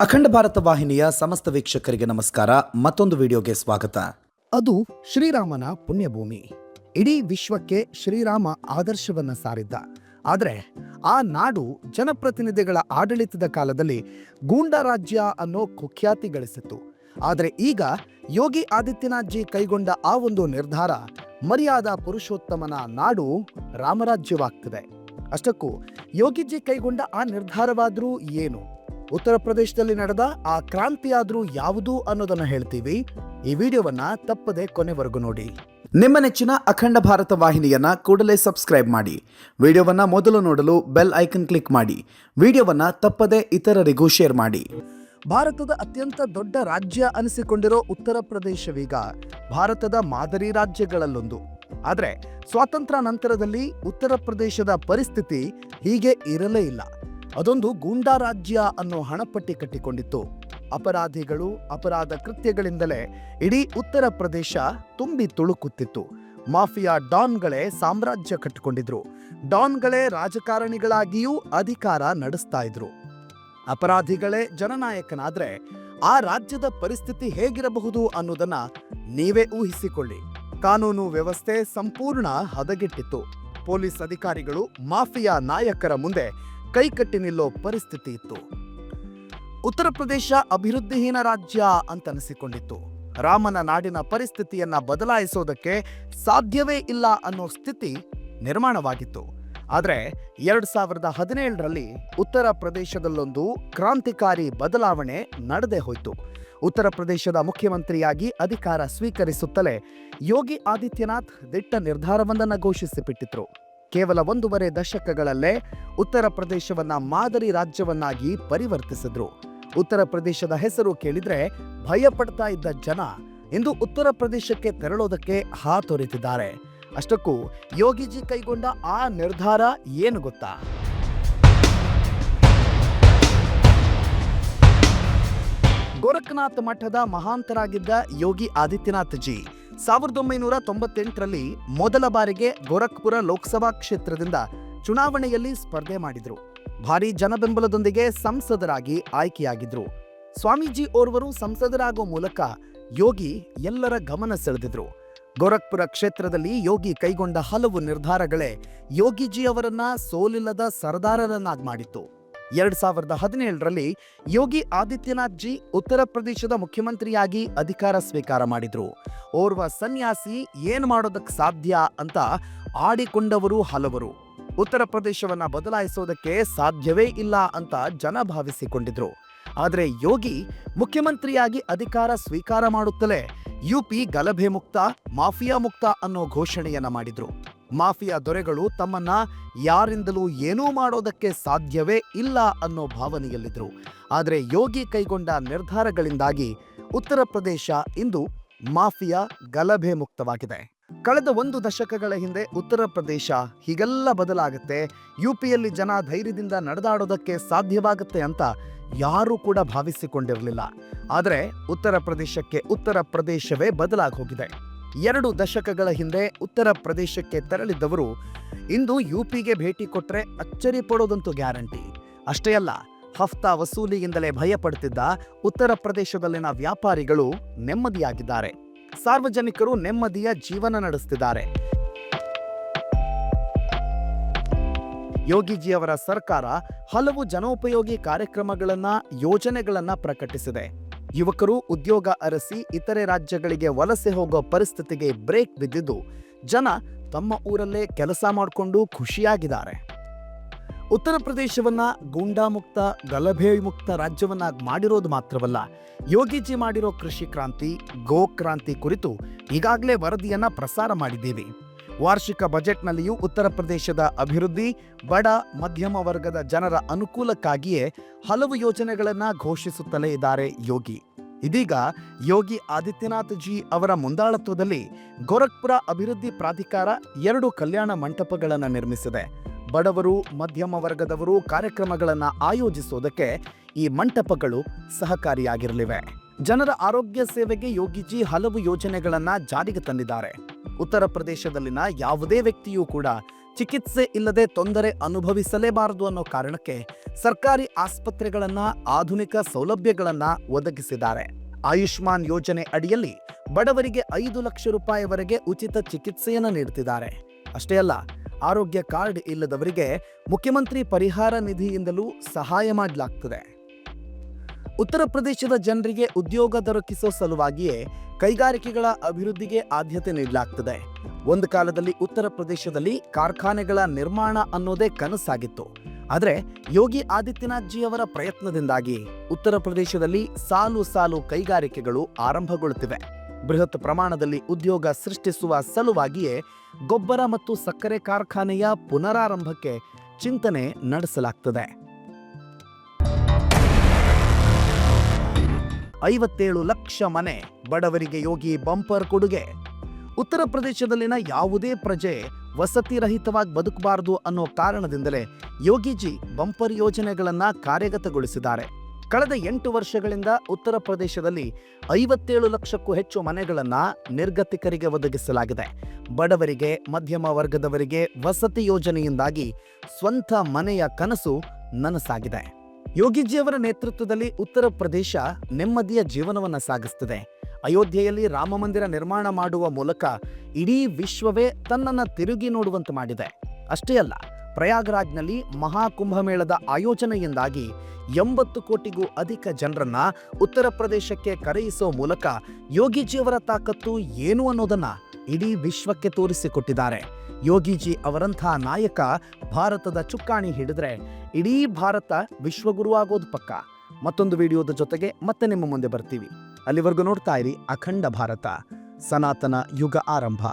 ಅಖಂಡ ಭಾರತ ವಾಹಿನಿಯ ಸಮಸ್ತ ವೀಕ್ಷಕರಿಗೆ ನಮಸ್ಕಾರ. ಮತ್ತೊಂದು ವಿಡಿಯೋಗೆ ಸ್ವಾಗತ. ಅದು ಶ್ರೀರಾಮನ ಪುಣ್ಯಭೂಮಿ. ಇಡೀ ವಿಶ್ವಕ್ಕೆ ಶ್ರೀರಾಮ ಆದರ್ಶವನ್ನ ಸಾರಿದ್ದ. ಆದರೆ ಆ ನಾಡು ಜನಪ್ರತಿನಿಧಿಗಳ ಆಡಳಿತದ ಕಾಲದಲ್ಲಿ ಗೂಂಡಾ ರಾಜ್ಯ ಅನ್ನೋ ಕುಖ್ಯಾತಿ ಗಳಿಸಿತ್ತು. ಆದರೆ ಈಗ ಯೋಗಿ ಆದಿತ್ಯನಾಥ್ ಜಿ ಕೈಗೊಂಡ ಆ ಒಂದು ನಿರ್ಧಾರ ಮರ್ಯಾದಾ ಪುರುಷೋತ್ತಮನ ನಾಡು ರಾಮರಾಜ್ಯವಾಗ್ತದೆ. ಅಷ್ಟಕ್ಕೂ ಯೋಗಿಜಿ ಕೈಗೊಂಡ ಆ ನಿರ್ಧಾರವಾದರೂ ಏನು? ಉತ್ತರ ಪ್ರದೇಶದಲ್ಲಿ ನಡೆದ ಆ ಕ್ರಾಂತಿಯಾದ್ರೂ ಯಾವುದು ಅನ್ನೋದನ್ನ ಹೇಳ್ತೀವಿ. ಈ ವಿಡಿಯೋವನ್ನ ತಪ್ಪದೆ ಕೊನೆವರೆಗೂ ನೋಡಿ. ನಿಮ್ಮ ನೆಚ್ಚಿನ ಅಖಂಡ ಭಾರತ ವಾಹಿನಿಯನ್ನ ಕೂಡಲೇ ಸಬ್ಸ್ಕ್ರೈಬ್ ಮಾಡಿ. ವಿಡಿಯೋವನ್ನ ಮೊದಲು ನೋಡಲು ಬೆಲ್ ಐಕನ್ ಕ್ಲಿಕ್ ಮಾಡಿ. ವಿಡಿಯೋವನ್ನ ತಪ್ಪದೆ ಇತರರಿಗೂ ಶೇರ್ ಮಾಡಿ. ಭಾರತದ ಅತ್ಯಂತ ದೊಡ್ಡ ರಾಜ್ಯ ಅನಿಸಿಕೊಂಡಿರೋ ಉತ್ತರ ಪ್ರದೇಶವೀಗ ಭಾರತದ ಮಾದರಿ ರಾಜ್ಯಗಳಲ್ಲೊಂದು. ಆದರೆ ಸ್ವಾತಂತ್ರ್ಯ ನಂತರದಲ್ಲಿ ಉತ್ತರ ಪ್ರದೇಶದ ಪರಿಸ್ಥಿತಿ ಹೀಗೆ ಇರಲೇ ಇಲ್ಲ. ಅದೊಂದು ಗೂಂಡಾ ರಾಜ್ಯ ಅನ್ನೋ ಹಣಪಟ್ಟಿ ಕಟ್ಟಿಕೊಂಡಿತ್ತು. ಅಪರಾಧಿಗಳು, ಅಪರಾಧ ಕೃತ್ಯಗಳಿಂದಲೇ ಇಡೀ ಉತ್ತರ ಪ್ರದೇಶ ತುಂಬಿ ತುಳುಕುತ್ತಿತ್ತು. ಮಾಫಿಯಾ ಡಾನ್ಗಳೇ ಸಾಮ್ರಾಜ್ಯ ಕಟ್ಟಿಕೊಂಡಿದ್ರು. ಡಾನ್ಗಳೇ ರಾಜಕಾರಣಿಗಳಾಗಿಯೂ ಅಧಿಕಾರ ನಡೆಸ್ತಾ ಇದ್ರು. ಅಪರಾಧಿಗಳೇ ಜನನಾಯಕನಾದ್ರೆ ಆ ರಾಜ್ಯದ ಪರಿಸ್ಥಿತಿ ಹೇಗಿರಬಹುದು ಅನ್ನೋದನ್ನ ನೀವೇ ಊಹಿಸಿಕೊಳ್ಳಿ. ಕಾನೂನು ವ್ಯವಸ್ಥೆ ಸಂಪೂರ್ಣ ಹದಗೆಟ್ಟಿತ್ತು. ಪೊಲೀಸ್ ಅಧಿಕಾರಿಗಳು, ಮಾಫಿಯಾ ನಾಯಕರ ಮುಂದೆ ಕೈಕಟ್ಟಿ ನಿಲ್ಲೋ ಪರಿಸ್ಥಿತಿ ಇತ್ತು. ಉತ್ತರ ಪ್ರದೇಶ ಅಭಿವೃದ್ಧಿಹೀನ ರಾಜ್ಯ ಅಂತ ಅನಿಸಿಕೊಂಡಿತ್ತು. ರಾಮನ ನಾಡಿನ ಪರಿಸ್ಥಿತಿಯನ್ನ ಬದಲಾಯಿಸೋದಕ್ಕೆ ಸಾಧ್ಯವೇ ಇಲ್ಲ ಅನ್ನೋ ಸ್ಥಿತಿ ನಿರ್ಮಾಣವಾಗಿತ್ತು. ಆದರೆ ಎರಡು ಸಾವಿರದ ಹದಿನೇಳರಲ್ಲಿ ಉತ್ತರ ಪ್ರದೇಶದಲ್ಲೊಂದು ಕ್ರಾಂತಿಕಾರಿ ಬದಲಾವಣೆ ನಡೆದೇ ಹೋಯಿತು. ಉತ್ತರ ಪ್ರದೇಶದ ಮುಖ್ಯಮಂತ್ರಿಯಾಗಿ ಅಧಿಕಾರ ಸ್ವೀಕರಿಸುತ್ತಲೇ ಯೋಗಿ ಆದಿತ್ಯನಾಥ್ ದಿಟ್ಟ ನಿರ್ಧಾರವೊಂದನ್ನು ಘೋಷಿಸಿಬಿಟ್ಟಿದ್ರು. ಕೇವಲ ಒಂದೂವರೆ ದಶಕಗಳಲ್ಲೇ ಉತ್ತರ ಪ್ರದೇಶವನ್ನ ಮಾದರಿ ರಾಜ್ಯವನ್ನಾಗಿ ಪರಿವರ್ತಿಸಿದ್ರು. ಉತ್ತರ ಪ್ರದೇಶದ ಹೆಸರು ಕೇಳಿದ್ರೆ ಭಯ ಪಡ್ತಾ ಇದ್ದ ಜನ ಇಂದು ಉತ್ತರ ಪ್ರದೇಶಕ್ಕೆ ತೆರಳೋದಕ್ಕೆ ಹಾತೊರೆತಿದ್ದಾರೆ ಅಷ್ಟಕ್ಕೂ ಯೋಗಿಜಿ ಕೈಗೊಂಡ ಆ ನಿರ್ಧಾರ ಏನು ಗೊತ್ತಾ? ಗೋರಖನಾಥ್ ಮಠದ ಮಹಾಂತರಾಗಿದ್ದ ಯೋಗಿ ಆದಿತ್ಯನಾಥ್ ಜಿ ಸಾವಿರದ ಒಂಬೈನೂರ ತೊಂಬತ್ತೆಂಟರಲ್ಲಿ ಮೊದಲ ಬಾರಿಗೆ ಗೋರಖ್ಪುರ ಲೋಕಸಭಾ ಕ್ಷೇತ್ರದಿಂದ ಚುನಾವಣೆಯಲ್ಲಿ ಸ್ಪರ್ಧೆ ಮಾಡಿದ್ರು. ಭಾರಿ ಜನಬೆಂಬಲದೊಂದಿಗೆ ಸಂಸದರಾಗಿ ಆಯ್ಕೆಯಾಗಿದ್ರು. ಸ್ವಾಮೀಜಿ ಓರ್ವರು ಸಂಸದರಾಗೋ ಮೂಲಕ ಯೋಗಿ ಎಲ್ಲರ ಗಮನ ಸೆಳೆದಿದ್ರು. ಗೋರಖ್ಪುರ ಕ್ಷೇತ್ರದಲ್ಲಿ ಯೋಗಿ ಕೈಗೊಂಡ ಹಲವು ನಿರ್ಧಾರಗಳೇ ಯೋಗಿಜಿ ಅವರನ್ನ ಸೋಲಿಲ್ಲದ ಸರದಾರರನ್ನಾಗಿ ಮಾಡಿತ್ತು. ಎರಡ್ ಸಾವಿರದ ಹದಿನೇಳರಲ್ಲಿ ಯೋಗಿ ಆದಿತ್ಯನಾಥ್ ಜಿ ಉತ್ತರ ಪ್ರದೇಶದ ಮುಖ್ಯಮಂತ್ರಿಯಾಗಿ ಅಧಿಕಾರ ಸ್ವೀಕಾರ ಮಾಡಿದ್ರು. ಓರ್ವ ಸನ್ಯಾಸಿ ಏನ್ ಮಾಡೋದಕ್ಕೆ ಸಾಧ್ಯ ಅಂತ ಆಡಿಕೊಂಡವರು ಹಲವರು. ಉತ್ತರ ಪ್ರದೇಶವನ್ನ ಬದಲಾಯಿಸೋದಕ್ಕೆ ಸಾಧ್ಯವೇ ಇಲ್ಲ ಅಂತ ಜನ ಭಾವಿಸಿಕೊಂಡಿದ್ರು. ಆದರೆ ಯೋಗಿ ಮುಖ್ಯಮಂತ್ರಿಯಾಗಿ ಅಧಿಕಾರ ಸ್ವೀಕಾರ ಮಾಡುತ್ತಲೇ ಯುಪಿ ಗಲಭೆ ಮುಕ್ತ ಮಾಫಿಯಾ ಮುಕ್ತ ಅನ್ನೋ ಘೋಷಣೆಯನ್ನ ಮಾಡಿದ್ರು. ಮಾಫಿಯಾ ದೊರೆಗಳು ತಮ್ಮನ್ನ ಯಾರಿಂದಲೂ ಏನೂ ಮಾಡೋದಕ್ಕೆ ಸಾಧ್ಯವೇ ಇಲ್ಲ ಅನ್ನೋ ಭಾವನೆಯಲ್ಲಿದ್ದರು. ಆದರೆ ಯೋಗಿ ಕೈಗೊಂಡ ನಿರ್ಧಾರಗಳಿಂದಾಗಿ ಉತ್ತರ ಪ್ರದೇಶ ಇಂದು ಮಾಫಿಯಾ ಗಲಭೆ ಮುಕ್ತವಾಗಿದೆ. ಕಳೆದ ಒಂದು ದಶಕಗಳ ಹಿಂದೆ ಉತ್ತರ ಪ್ರದೇಶ ಹೀಗೆಲ್ಲ ಬದಲಾಗುತ್ತೆ, ಯುಪಿಯಲ್ಲಿ ಜನ ಧೈರ್ಯದಿಂದ ನಡೆದಾಡೋದಕ್ಕೆ ಸಾಧ್ಯವಾಗುತ್ತೆ ಅಂತ ಯಾರೂ ಕೂಡ ಭಾವಿಸಿಕೊಂಡಿರಲಿಲ್ಲ. ಆದರೆ ಉತ್ತರ ಪ್ರದೇಶಕ್ಕೆ ಉತ್ತರ ಪ್ರದೇಶವೇ ಬದಲಾಗಿ ಹೋಗಿದೆ ಎರಡು ದಶಕಗಳ ಹಿಂದೆ ಉತ್ತರ ಪ್ರದೇಶಕ್ಕೆ ತೆರಳಿದ್ದವರು ಇಂದು ಯುಪಿಗೆ ಭೇಟಿ ಕೊಟ್ಟರೆ ಅಚ್ಚರಿ ಪಡೋದಂತೂ ಗ್ಯಾರಂಟಿ. ಅಷ್ಟೇ ಅಲ್ಲ, ಹಫ್ತಾ ವಸೂಲಿಯಿಂದಲೇ ಭಯಪಡ್ತಿದ್ದ ಉತ್ತರ ಪ್ರದೇಶದಲ್ಲಿನ ವ್ಯಾಪಾರಿಗಳು ನೆಮ್ಮದಿಯಾಗಿದ್ದಾರೆ. ಸಾರ್ವಜನಿಕರು ನೆಮ್ಮದಿಯ ಜೀವನ ನಡೆಸ್ತಿದ್ದಾರೆ. ಯೋಗಿಜಿ ಅವರ ಸರ್ಕಾರ ಹಲವು ಜನೋಪಯೋಗಿ ಕಾರ್ಯಕ್ರಮಗಳನ್ನ, ಯೋಜನೆಗಳನ್ನ ಪ್ರಕಟಿಸಿದೆ. ಯುವಕರು ಉದ್ಯೋಗ ಅರಸಿ ಇತರೆ ರಾಜ್ಯಗಳಿಗೆ ವಲಸೆ ಹೋಗೋ ಪರಿಸ್ಥಿತಿಗೆ ಬ್ರೇಕ್ ಬಿದ್ದಿದ್ದು ಜನ ತಮ್ಮ ಊರಲ್ಲೇ ಕೆಲಸ ಮಾಡಿಕೊಂಡು ಖುಷಿಯಾಗಿದ್ದಾರೆ. ಉತ್ತರ ಪ್ರದೇಶವನ್ನ ಗೂಂಡಾ ಮುಕ್ತ ಗಲಭೆ ಮುಕ್ತ ರಾಜ್ಯವನ್ನಾಗಿ ಮಾಡಿರೋದು ಮಾತ್ರವಲ್ಲ, ಯೋಗಿಜಿ ಮಾಡಿರೋ ಕೃಷಿ ಕ್ರಾಂತಿ, ಗೋ ಕ್ರಾಂತಿ ಕುರಿತು ಈಗಾಗಲೇ ವರದಿಯನ್ನ ಪ್ರಸಾರ ಮಾಡಿದ್ದೀವಿ. ವಾರ್ಷಿಕ ಬಜೆಟ್ನಲ್ಲಿಯೂ ಉತ್ತರ ಪ್ರದೇಶದ ಅಭಿವೃದ್ಧಿ, ಬಡ, ಮಧ್ಯಮ ವರ್ಗದ ಜನರ ಅನುಕೂಲಕ್ಕಾಗಿಯೇ ಹಲವು ಯೋಜನೆಗಳನ್ನು ಘೋಷಿಸುತ್ತಲೇ ಇದ್ದಾರೆ ಯೋಗಿ. ಇದೀಗ ಯೋಗಿ ಆದಿತ್ಯನಾಥ್ ಜಿ ಅವರ ಮುಂದಾಳತ್ವದಲ್ಲಿ ಗೋರಖ್ಪುರ ಅಭಿವೃದ್ಧಿ ಪ್ರಾಧಿಕಾರ ಎರಡು ಕಲ್ಯಾಣ ಮಂಟಪಗಳನ್ನು ನಿರ್ಮಿಸಿದೆ. ಬಡವರು, ಮಧ್ಯಮ ವರ್ಗದವರು ಕಾರ್ಯಕ್ರಮಗಳನ್ನು ಆಯೋಜಿಸುವುದಕ್ಕೆ ಈ ಮಂಟಪಗಳು ಸಹಕಾರಿಯಾಗಿರಲಿವೆ. ಜನರ ಆರೋಗ್ಯ ಸೇವೆಗೆ ಯೋಗಿಜಿ ಹಲವು ಯೋಜನೆಗಳನ್ನು ಜಾರಿಗೆ ತಂದಿದ್ದಾರೆ. ಉತ್ತರ ಪ್ರದೇಶದಲ್ಲಿನ ಯಾವುದೇ ವ್ಯಕ್ತಿಯೂ ಕೂಡ ಚಿಕಿತ್ಸೆ ಇಲ್ಲದೆ ತೊಂದರೆ ಅನುಭವಿಸಲೇಬಾರದು ಅನ್ನೋ ಕಾರಣಕ್ಕೆ ಸರ್ಕಾರಿ ಆಸ್ಪತ್ರೆಗಳನ್ನ ಆಧುನಿಕ ಸೌಲಭ್ಯಗಳನ್ನ ಒದಗಿಸಿದ್ದಾರೆ. ಆಯುಷ್ಮಾನ್ ಯೋಜನೆ ಅಡಿಯಲ್ಲಿ ಬಡವರಿಗೆ ಐದು ಲಕ್ಷ ರೂಪಾಯಿವರೆಗೆ ಉಚಿತ ಚಿಕಿತ್ಸೆಯನ್ನು ನೀಡುತ್ತಿದ್ದಾರೆ. ಅಷ್ಟೇ ಅಲ್ಲ, ಆರೋಗ್ಯ ಕಾರ್ಡ್ ಇಲ್ಲದವರಿಗೆ ಮುಖ್ಯಮಂತ್ರಿ ಪರಿಹಾರ ನಿಧಿಯಿಂದಲೂ ಸಹಾಯ ಮಾಡಲಾಗ್ತದೆ. ಉತ್ತರ ಪ್ರದೇಶದ ಜನರಿಗೆ ಉದ್ಯೋಗ ದೊರಕಿಸೋ ಸಲುವಾಗಿಯೇ ಕೈಗಾರಿಕೆಗಳ ಅಭಿವೃದ್ಧಿಗೆ ಆದ್ಯತೆ ನೀಡಲಾಗ್ತದೆ. ಒಂದು ಕಾಲದಲ್ಲಿ ಉತ್ತರ ಪ್ರದೇಶದಲ್ಲಿ ಕಾರ್ಖಾನೆಗಳ ನಿರ್ಮಾಣ ಅನ್ನೋದೇ ಕನಸಾಗಿತ್ತು. ಆದರೆ ಯೋಗಿ ಆದಿತ್ಯನಾಥ್ ಜಿ ಅವರ ಪ್ರಯತ್ನದಿಂದಾಗಿ ಉತ್ತರ ಪ್ರದೇಶದಲ್ಲಿ ಸಾಲು ಸಾಲು ಕೈಗಾರಿಕೆಗಳು ಆರಂಭಗೊಳ್ಳುತ್ತಿವೆ. ಬೃಹತ್ ಪ್ರಮಾಣದಲ್ಲಿ ಉದ್ಯೋಗ ಸೃಷ್ಟಿಸುವ ಸಲುವಾಗಿಯೇ ಗೊಬ್ಬರ ಮತ್ತು ಸಕ್ಕರೆ ಕಾರ್ಖಾನೆಯ ಪುನರಾರಂಭಕ್ಕೆ ಚಿಂತನೆ ನಡೆಸಲಾಗ್ತದೆ. ಐವತ್ತೇಳು ಲಕ್ಷ ಮನೆ ಬಡವರಿಗೆ ಯೋಗಿ ಬಂಪರ್ ಕೊಡುಗೆ. ಉತ್ತರ ಪ್ರದೇಶದಲ್ಲಿನ ಯಾವುದೇ ಪ್ರಜೆ ವಸತಿ ರಹಿತವಾಗಿ ಬದುಕಬಾರದು ಅನ್ನೋ ಕಾರಣದಿಂದಲೇ ಯೋಗಿಜಿ ಬಂಪರ್ ಯೋಜನೆಗಳನ್ನ ಕಾರ್ಯಗತಗೊಳಿಸಿದ್ದಾರೆ. ಕಳೆದ ಎಂಟು ವರ್ಷಗಳಿಂದ ಉತ್ತರ ಪ್ರದೇಶದಲ್ಲಿ ಐವತ್ತೇಳು ಲಕ್ಷಕ್ಕೂ ಹೆಚ್ಚು ಮನೆಗಳನ್ನ ನಿರ್ಗತಿಕರಿಗೆ ಒದಗಿಸಲಾಗಿದೆ. ಬಡವರಿಗೆ, ಮಧ್ಯಮ ವರ್ಗದವರಿಗೆ ವಸತಿ ಯೋಜನೆಯಿಂದಾಗಿ ಸ್ವಂತ ಮನೆಯ ಕನಸು ನನಸಾಗಿದೆ. ಯೋಗಿಜಿಯವರ ನೇತೃತ್ವದಲ್ಲಿ ಉತ್ತರ ಪ್ರದೇಶ ನೆಮ್ಮದಿಯ ಜೀವನವನ್ನ ಸಾಗಿಸ್ತಿದೆ. ಅಯೋಧ್ಯೆಯಲ್ಲಿ ರಾಮ ಮಂದಿರ ನಿರ್ಮಾಣ ಮಾಡುವ ಮೂಲಕ ಇಡೀ ವಿಶ್ವವೇ ತನ್ನನ್ನ ತಿರುಗಿ ನೋಡುವಂತೆ ಮಾಡಿದೆ. ಅಷ್ಟೇ ಅಲ್ಲ, ಪ್ರಯಾಗ್ರಾಜ್ನಲ್ಲಿ ಮಹಾಕುಂಭಮೇಳದ ಆಯೋಜನೆಯಿಂದಾಗಿ ಎಂಬತ್ತು ಕೋಟಿಗೂ ಅಧಿಕ ಜನರನ್ನ ಉತ್ತರ ಪ್ರದೇಶಕ್ಕೆ ಕರೆಯಿಸೋ ಮೂಲಕ ಯೋಗಿಜಿಯವರ ತಾಕತ್ತು ಏನು ಅನ್ನೋದನ್ನ ಇಡೀ ವಿಶ್ವಕ್ಕೆ ತೋರಿಸಿಕೊಟ್ಟಿದ್ದಾರೆ. ಯೋಗಿಜಿ ಅವರಂಥ ನಾಯಕ ಭಾರತದ ಚುಕ್ಕಾಣಿ ಹಿಡಿದ್ರೆ ಇಡೀ ಭಾರತ ವಿಶ್ವಗುರು ಆಗೋದು ಪಕ್ಕ. ಮತ್ತೊಂದು ವಿಡಿಯೋದ ಜೊತೆಗೆ ಮತ್ತೆ ನಿಮ್ಮ ಮುಂದೆ ಬರ್ತೀವಿ. ಅಲ್ಲಿವರೆಗೂ ನೋಡ್ತಾ ಇರಿ ಅಖಂಡ ಭಾರತ. ಸನಾತನ ಯುಗ ಆರಂಭ.